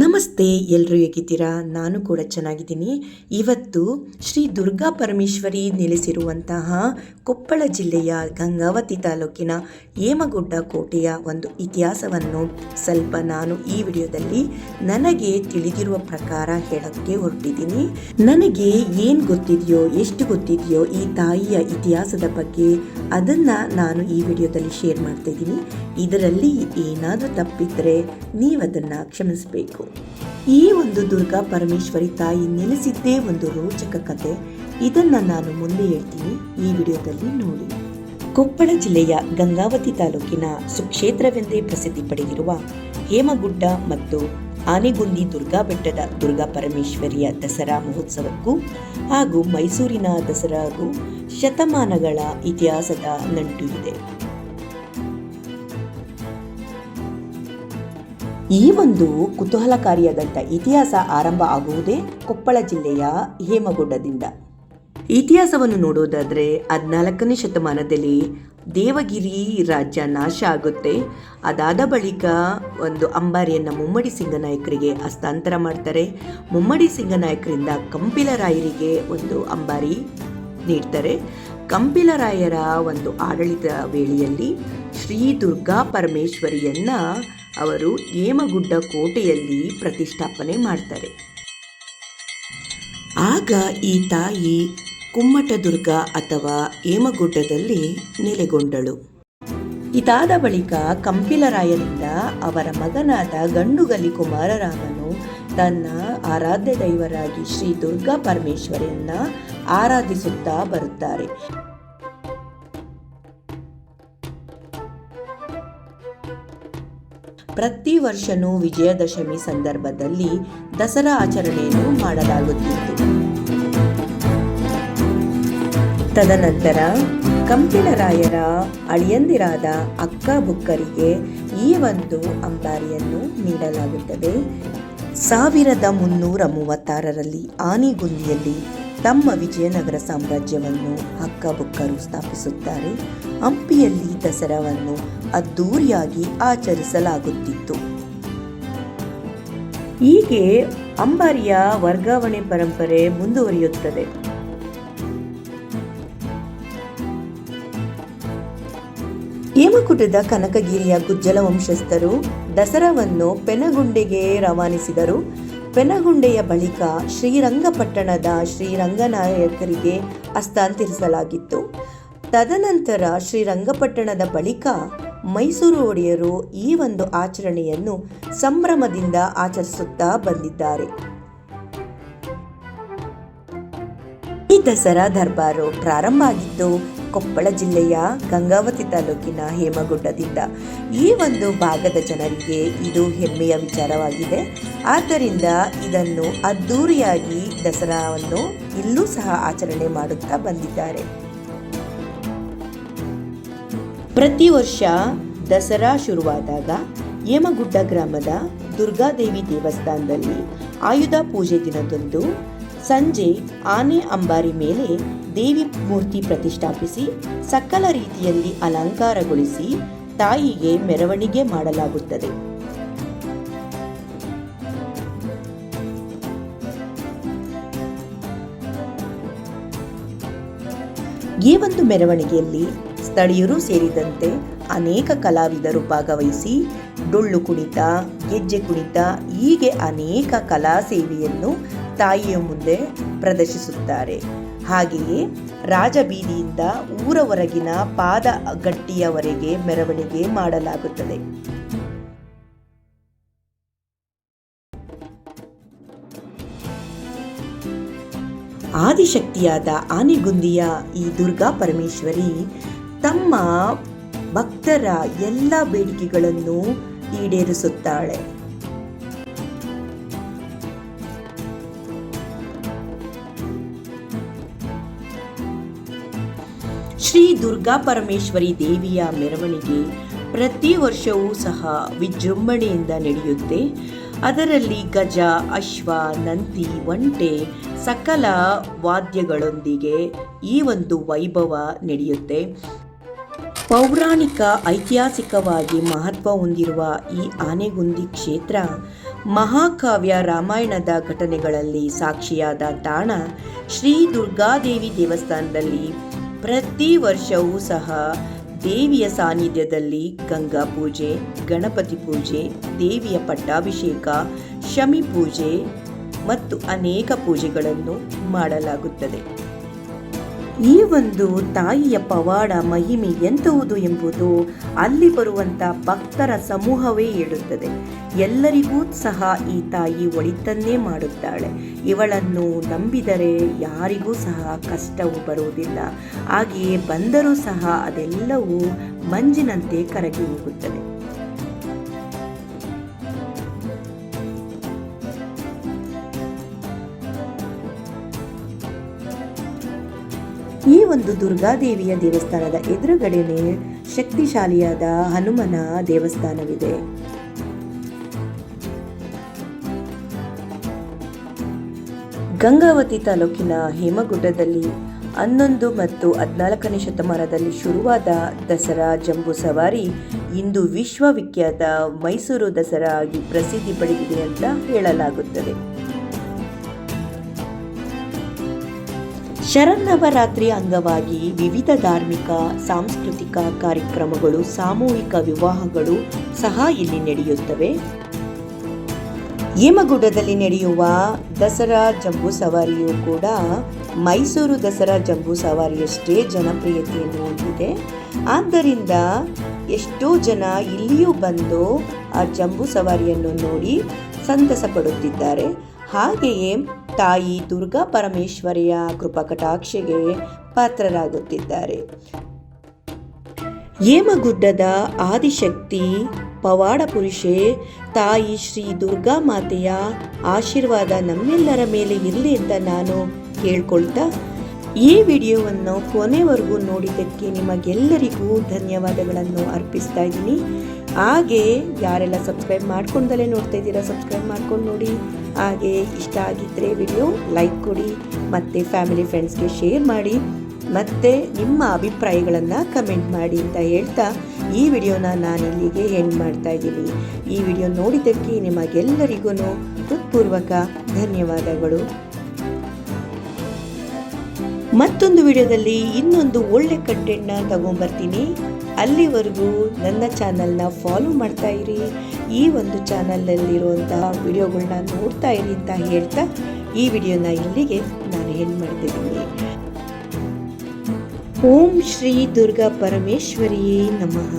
ನಮಸ್ತೆ ಎಲ್ಲರೂ ಹೇಗಿದ್ದೀರಾ? ನಾನು ಕೂಡ ಚೆನ್ನಾಗಿದ್ದೀನಿ. ಇವತ್ತು ಶ್ರೀ ದುರ್ಗಾ ಪರಮೇಶ್ವರಿ ನೆಲೆಸಿರುವಂತಹ ಕೊಪ್ಪಳ ಜಿಲ್ಲೆಯ ಗಂಗಾವತಿ ತಾಲೂಕಿನ ಹೇಮಗುಡ್ಡ ಕೋಟೆಯ ಒಂದು ಇತಿಹಾಸವನ್ನು ಸ್ವಲ್ಪ ನಾನು ಈ ವಿಡಿಯೋದಲ್ಲಿ ನನಗೆ ತಿಳಿದಿರುವ ಪ್ರಕಾರ ಹೇಳೋಕ್ಕೆ ಹೊರಟಿದ್ದೀನಿ. ನನಗೆ ಏನು ಗೊತ್ತಿದೆಯೋ, ಎಷ್ಟು ಗೊತ್ತಿದೆಯೋ ಈ ತಾಯಿಯ ಇತಿಹಾಸದ ಬಗ್ಗೆ ಅದನ್ನು ನಾನು ಈ ವಿಡಿಯೋದಲ್ಲಿ ಶೇರ್ ಮಾಡ್ತಾ ಇದ್ದೀನಿ. ಇದರಲ್ಲಿ ಏನಾದರೂ ತಪ್ಪಿದ್ದರೆ ನೀವು ಅದನ್ನು ಈ ಒಂದು ದುರ್ಗಾ ಪರಮೇಶ್ವರಿ ತಾಯಿ ನೆಲೆಸಿದ್ದೇ ಒಂದು ರೋಚಕ ಕತೆ. ಇದನ್ನು ನಾನು ಮುಂದೆ ಹೇಳ್ತೀನಿ. ಈ ವಿಡಿಯೋದಲ್ಲಿ ನೋಡಿ. ಕೊಪ್ಪಳ ಜಿಲ್ಲೆಯ ಗಂಗಾವತಿ ತಾಲೂಕಿನ ಸುಕ್ಷೇತ್ರವೆಂದೇ ಪ್ರಸಿದ್ಧಿ ಪಡೆದಿರುವ ಹೇಮಗುಡ್ಡ ಮತ್ತು ಆನೆಗುಂದಿ ದುರ್ಗಾ ಬೆಟ್ಟದ ದುರ್ಗಾ ಪರಮೇಶ್ವರಿಯ ದಸರಾ ಮಹೋತ್ಸವಕ್ಕೂ ಹಾಗೂ ಮೈಸೂರಿನ ದಸರಾಗೂ ಶತಮಾನಗಳ ಇತಿಹಾಸದ ನಂಟು ಇದೆ. ಈ ಒಂದು ಕುತೂಹಲಕಾರಿಯಾದಂಥ ಇತಿಹಾಸ ಆರಂಭ ಆಗುವುದೇ ಕೊಪ್ಪಳ ಜಿಲ್ಲೆಯ ಹೇಮಗುಡ್ಡದಿಂದ. ಇತಿಹಾಸವನ್ನು ನೋಡೋದಾದರೆ ಹದಿನಾಲ್ಕನೇ ಶತಮಾನದಲ್ಲಿ ದೇವಗಿರಿ ರಾಜ್ಯ ನಾಶ ಆಗುತ್ತೆ. ಅದಾದ ಬಳಿಕ ಒಂದು ಅಂಬಾರಿಯನ್ನು ಮುಮ್ಮಡಿ ಸಿಂಗನಾಯಕರಿಗೆ ಹಸ್ತಾಂತರ ಮಾಡ್ತಾರೆ. ಮುಮ್ಮಡಿ ಸಿಂಗನಾಯಕರಿಂದ ಕಂಪಿಲರಾಯರಿಗೆ ಒಂದು ಅಂಬಾರಿ ನೀಡ್ತಾರೆ. ಕಂಪಿಲರಾಯರ ಒಂದು ಆಡಳಿತ ವೇಳೆಯಲ್ಲಿ ಶ್ರೀ ದುರ್ಗಾ ಪರಮೇಶ್ವರಿಯನ್ನ ಅವರು ಏಮಗುಡ್ಡ ಕೋಟೆಯಲ್ಲಿ ಪ್ರತಿಷ್ಠಾಪನೆ ಮಾಡ್ತಾರೆ. ಆಗ ಈ ತಾಯಿ ಕುಮ್ಮಟದುರ್ಗ ಅಥವಾ ಏಮಗುಡ್ಡದಲ್ಲಿ ನೆಲೆಗೊಂಡಳು. ಇದಾದ ಬಳಿಕ ಕಂಪಿಲರಾಯರಿಂದ ಅವರ ಮಗನಾದ ಗಂಡುಗಲಿ ಕುಮಾರರಾಮನು ತನ್ನ ಆರಾಧ್ಯ ದೈವರಾಗಿ ಶ್ರೀ ದುರ್ಗಾ ಪರಮೇಶ್ವರಿಯನ್ನ ಆರಾಧಿಸುತ್ತಾ ಬರುತ್ತಾರೆ. ಪ್ರತಿ ವರ್ಷನೂ ವಿಜಯದಶಮಿ ಸಂದರ್ಭದಲ್ಲಿ ದಸರಾ ಆಚರಣೆಯನ್ನು ಮಾಡಲಾಗುತ್ತಿತ್ತು. ತದನಂತರ ಕಂಪಿಲರಾಯರ ಅಳಿಯಂದಿರಾದ ಅಕ್ಕ ಬುಕ್ಕರಿಗೆ ಈ ಒಂದು ಅಂಬಾರಿಯನ್ನು ನೀಡಲಾಗುತ್ತದೆ. ಸಾವಿರದ ಮುನ್ನೂರ ಮೂವತ್ತಾರರಲ್ಲಿ ಆನೆಗುಂದಿಯಲ್ಲಿ ತಮ್ಮ ವಿಜಯನಗರ ಸಾಮ್ರಾಜ್ಯವನ್ನು ಹಕ್ಕಬುಕ್ಕರು ಸ್ಥಾಪಿಸುತ್ತಾರೆ. ಹಂಪಿಯಲ್ಲಿ ದಸರಾವನ್ನು ಅದ್ದೂರಿಯಾಗಿ ಆಚರಿಸಲಾಗುತ್ತಿತ್ತು. ಹೀಗೆ ಅಂಬಾರಿಯ ವರ್ಗಾವಣೆ ಪರಂಪರೆ ಮುಂದುವರಿಯುತ್ತದೆ. ಹೇಮಕುಟದ ಕನಕಗಿರಿಯ ಗುಜ್ಜಲ ವಂಶಸ್ಥರು ದಸರಾವನ್ನು ಪೆನಗುಂಡೆಗೆ ರವಾನಿಸಿದರು. ಪೆನಗುಂಡೆಯ ಬಳಿಕ ಶ್ರೀರಂಗಪಟ್ಟಣದ ಶ್ರೀರಂಗನಾಯಕರಿಗೆ ಹಸ್ತಾಂತರಿಸಲಾಗಿತ್ತು. ತದನಂತರ ಶ್ರೀರಂಗಪಟ್ಟಣದ ಬಳಿಕ ಮೈಸೂರು ಒಡೆಯರು ಈ ಒಂದು ಆಚರಣೆಯನ್ನು ಸಂಭ್ರಮದಿಂದ ಆಚರಿಸುತ್ತಾ ಬಂದಿದ್ದಾರೆ. ಈ ದಸರಾ ದರ್ಬಾರು ಪ್ರಾರಂಭ ಆಗಿದ್ದು, ಕೊಪ್ಪಳ ಜಿಲ್ಲೆಯ ಗಂಗಾವತಿ ತಾಲೂಕಿನ ಹೇಮಗುಡ್ಡದಿಂದ ಈ ಒಂದು ಭಾಗದ ಜನರಿಗೆ ಇದು ಹೆಮ್ಮೆಯ ವಿಚಾರವಾಗಿದೆ. ಆದ್ದರಿಂದ ಇದನ್ನು ಅದ್ದೂರಿಯಾಗಿ ದಸರಾವನ್ನು ಇಲ್ಲೂ ಸಹ ಆಚರಣೆ ಮಾಡುತ್ತಾ ಬಂದಿದ್ದಾರೆ. ಪ್ರತಿ ವರ್ಷ ದಸರಾ ಶುರುವಾದಾಗ ಯಮಗುಡ್ಡ ಗ್ರಾಮದ ದುರ್ಗಾದೇವಿ ದೇವಸ್ಥಾನದಲ್ಲಿ ಆಯುಧ ಪೂಜೆ ದಿನದಂದು ಸಂಜೆ ಆನೆ ಅಂಬಾರಿ ಮೇಲೆ ದೇವಿ ಮೂರ್ತಿ ಪ್ರತಿಷ್ಠಾಪಿಸಿ ಸಕಲ ರೀತಿಯಲ್ಲಿ ಅಲಂಕಾರಗೊಳಿಸಿ ತಾಯಿಗೆ ಮೆರವಣಿಗೆ ಮಾಡಲಾಗುತ್ತದೆ. ಈ ಒಂದು ಮೆರವಣಿಗೆಯಲ್ಲಿ ಸ್ಥಳೀಯರು ಸೇರಿದಂತೆ ಅನೇಕ ಕಲಾವಿದರು ಭಾಗವಹಿಸಿ, ಡೊಳ್ಳು ಕುಣಿತ, ಗೆಜ್ಜೆ ಕುಣಿತ, ಹೀಗೆ ಅನೇಕ ಕಲಾ ಸೇವೆಯನ್ನು ತಾಯಿಯ ಮುಂದೆ ಪ್ರದರ್ಶಿಸುತ್ತಾರೆ. ಹಾಗೆಯೇ ರಾಜಬೀದಿಯಿಂದ ಊರ ಹೊರಗಿನ ಪಾದ ಗಟ್ಟಿಯವರೆಗೆ ಮೆರವಣಿಗೆ ಮಾಡಲಾಗುತ್ತದೆ. ಆದಿಶಕ್ತಿಯಾದ ಆನೆಗುಂದಿಯ ಈ ದುರ್ಗಾ ಪರಮೇಶ್ವರಿ ತಮ್ಮ ಭಕ್ತರ ಎಲ್ಲ ಬೇಡಿಕೆಗಳನ್ನು ಈಡೇರಿಸುತ್ತಾಳೆ. ಶ್ರೀ ದುರ್ಗಾ ಪರಮೇಶ್ವರಿ ದೇವಿಯ ಮೆರವಣಿಗೆ ಪ್ರತಿ ವರ್ಷವೂ ಸಹ ವಿಜೃಂಭಣೆಯಿಂದ ನಡೆಯುತ್ತೆ. ಅದರಲ್ಲಿ ಗಜ, ಅಶ್ವ ನಂತಿ ಒಂಟೆ ಸಕಲ ವಾದ್ಯಗಳೊಂದಿಗೆ ಈ ಒಂದು ವೈಭವ ನಡೆಯುತ್ತೆ. ಪೌರಾಣಿಕ ಐತಿಹಾಸಿಕವಾಗಿ ಮಹತ್ವ ಹೊಂದಿರುವ ಈ ಆನೆಗುಂದಿ ಕ್ಷೇತ್ರ ಮಹಾಕಾವ್ಯ ರಾಮಾಯಣದ ಘಟನೆಗಳಲ್ಲಿ ಸಾಕ್ಷಿಯಾದ ತಾಣ ಶ್ರೀ ದುರ್ಗಾದೇವಿ ದೇವಸ್ಥಾನದಲ್ಲಿ. ಪ್ರತಿ ವರ್ಷವೂ ಸಹ ದೇವಿಯ ಸಾನ್ನಿಧ್ಯದಲ್ಲಿ ಗಂಗಾ ಪೂಜೆ, ಗಣಪತಿ ಪೂಜೆ, ದೇವಿಯ ಪಟ್ಟಾಭಿಷೇಕ, ಶಮಿ ಪೂಜೆ ಮತ್ತು ಅನೇಕ ಪೂಜೆಗಳನ್ನು ಮಾಡಲಾಗುತ್ತದೆ. ಈ ಒಂದು ತಾಯಿಯ ಪವಾಡ ಮಹಿಮೆ ಎಂತಹುದು ಎಂಬುದು ಅಲ್ಲಿ ಬರುವಂತ ಭಕ್ತರ ಸಮೂಹವೇ ಹೇಳುತ್ತದೆ. ಎಲ್ಲರಿಗೂ ಸಹ ಈ ತಾಯಿ ಒಳಿತನ್ನೇ ಮಾಡುತ್ತಾಳೆ. ಇವಳನ್ನು ನಂಬಿದರೆ ಯಾರಿಗೂ ಸಹ ಕಷ್ಟವು ಬರುವುದಿಲ್ಲ. ಹಾಗೆಯೇ ಬಂದರೂ ಸಹ ಅದೆಲ್ಲವೂ ಮಂಜಿನಂತೆ ಕರಗಿ ಹೋಗುತ್ತದೆ. ಈ ಒಂದು ದುರ್ಗಾದೇವಿಯ ದೇವಸ್ಥಾನದ ಎದುರುಗಡೆನೆ ಶಕ್ತಿಶಾಲಿಯಾದ ಹನುಮನ ದೇವಸ್ಥಾನವಿದೆ. ಗಂಗಾವತಿ ತಾಲೂಕಿನ ಹೇಮಗುಡ್ಡದಲ್ಲಿ ಹನ್ನೊಂದು ಮತ್ತು ಹದಿನಾಲ್ಕನೇ ಶತಮಾನದಲ್ಲಿ ಶುರುವಾದ ದಸರಾ ಜಂಬೂ ಸವಾರಿ ಇಂದು ವಿಶ್ವವಿಖ್ಯಾತ ಮೈಸೂರು ದಸರಾ ಆಗಿ ಪ್ರಸಿದ್ಧಿ ಪಡೆದಿದೆ ಅಂತ ಹೇಳಲಾಗುತ್ತದೆ. ಶರನ್ನವರಾತ್ರಿ ಅಂಗವಾಗಿ ವಿವಿಧ ಧಾರ್ಮಿಕ, ಸಾಂಸ್ಕೃತಿಕ ಕಾರ್ಯಕ್ರಮಗಳು, ಸಾಮೂಹಿಕ ವಿವಾಹಗಳು ಸಹ ಇಲ್ಲಿ ನಡೆಯುತ್ತವೆ. ಹೇಮಗುಡ್ಡದಲ್ಲಿ ನಡೆಯುವ ದಸರಾ ಜಂಬೂ ಸವಾರಿಯು ಕೂಡ ಮೈಸೂರು ದಸರಾ ಜಂಬೂ ಸವಾರಿಯಷ್ಟೇ ಜನಪ್ರಿಯತೆಯನ್ನು ಹೊಂದಿದೆ. ಆದ್ದರಿಂದ ಎಷ್ಟೋ ಜನ ಇಲ್ಲಿಯೂ ಬಂದು ಆ ಜಂಬೂ ಸವಾರಿಯನ್ನು ನೋಡಿ ಸಂತಸ ಪಡುತ್ತಿದ್ದಾರೆ. ಹಾಗೆಯೇ ತಾಯಿ ದುರ್ಗಾ ಪರಮೇಶ್ವರಿಯ ಕೃಪಕಟಾಕ್ಷೆಗೆ ಪಾತ್ರರಾಗುತ್ತಿದ್ದಾರೆ. ಹೇಮಗುಡ್ಡದ ಆದಿಶಕ್ತಿ ಪವಾಡ ಪುರುಷೆ, ತಾಯಿ ಶ್ರೀ ದುರ್ಗಾ ಮಾತೆಯ ಆಶೀರ್ವಾದ ನಮ್ಮೆಲ್ಲರ ಮೇಲೆ ಇರಲಿ ಅಂತ ನಾನು ಕೇಳ್ಕೊಳ್ತಾ ಈ ವಿಡಿಯೋವನ್ನು ಕೊನೆವರೆಗೂ ನೋಡಿದ್ದಕ್ಕೆ ನಿಮಗೆಲ್ಲರಿಗೂ ಧನ್ಯವಾದಗಳನ್ನು ಅರ್ಪಿಸ್ತಾ ಇದ್ದೀನಿ. ಹಾಗೆ ಯಾರೆಲ್ಲ ಸಬ್ಸ್ಕ್ರೈಬ್ ಮಾಡ್ಕೊಂಡಲೇ ನೋಡ್ತಾ ಇದ್ದೀರಾ ಸಬ್ಸ್ಕ್ರೈಬ್ ಮಾಡ್ಕೊಂಡು ನೋಡಿ. ಹಾಗೆ ಇಷ್ಟ ಆಗಿದ್ದರೆ ವಿಡಿಯೋ ಲೈಕ್ ಕೊಡಿ, ಮತ್ತು ಫ್ಯಾಮಿಲಿ ಫ್ರೆಂಡ್ಸ್ಗೆ ಶೇರ್ ಮಾಡಿ, ಮತ್ತು ನಿಮ್ಮ ಅಭಿಪ್ರಾಯಗಳನ್ನು ಕಮೆಂಟ್ ಮಾಡಿ ಅಂತ ಹೇಳ್ತಾ ಈ ವಿಡಿಯೋನ ನಾನು ಇಲ್ಲಿಗೆ ಎಂಡ್ ಮಾಡ್ತಾ ಇದ್ದೀನಿ. ಈ ವಿಡಿಯೋ ನೋಡಿದ್ದಕ್ಕೆ ನಿಮಗೆಲ್ಲರಿಗೂ ಹೃತ್ಪೂರ್ವಕ ಧನ್ಯವಾದಗಳು. ಮತ್ತೊಂದು ವಿಡಿಯೋದಲ್ಲಿ ಇನ್ನೊಂದು ಒಳ್ಳೆ ಕಂಟೆಂಟ್ನ ತಗೊಂಬರ್ತೀನಿ. ಅಲ್ಲಿವರೆಗೂ ನನ್ನ ಚಾನಲ್ನ ಫಾಲೋ ಮಾಡ್ತಾ ಇರಿ. ಈ ಒಂದು ಚಾನಲ್ನಲ್ಲಿರುವಂಥ ವಿಡಿಯೋಗಳನ್ನ ನೋಡ್ತಾ ಇರಿ ಅಂತ ಹೇಳ್ತಾ ಈ ವಿಡಿಯೋನ ಇಲ್ಲಿಗೆ ನಾನು ಏನು ಮಾಡ್ತಿದ್ದೀನಿ. ಓಂ ಶ್ರೀ ದುರ್ಗಾ ಪರಮೇಶ್ವರಿಯೇ ನಮಃ.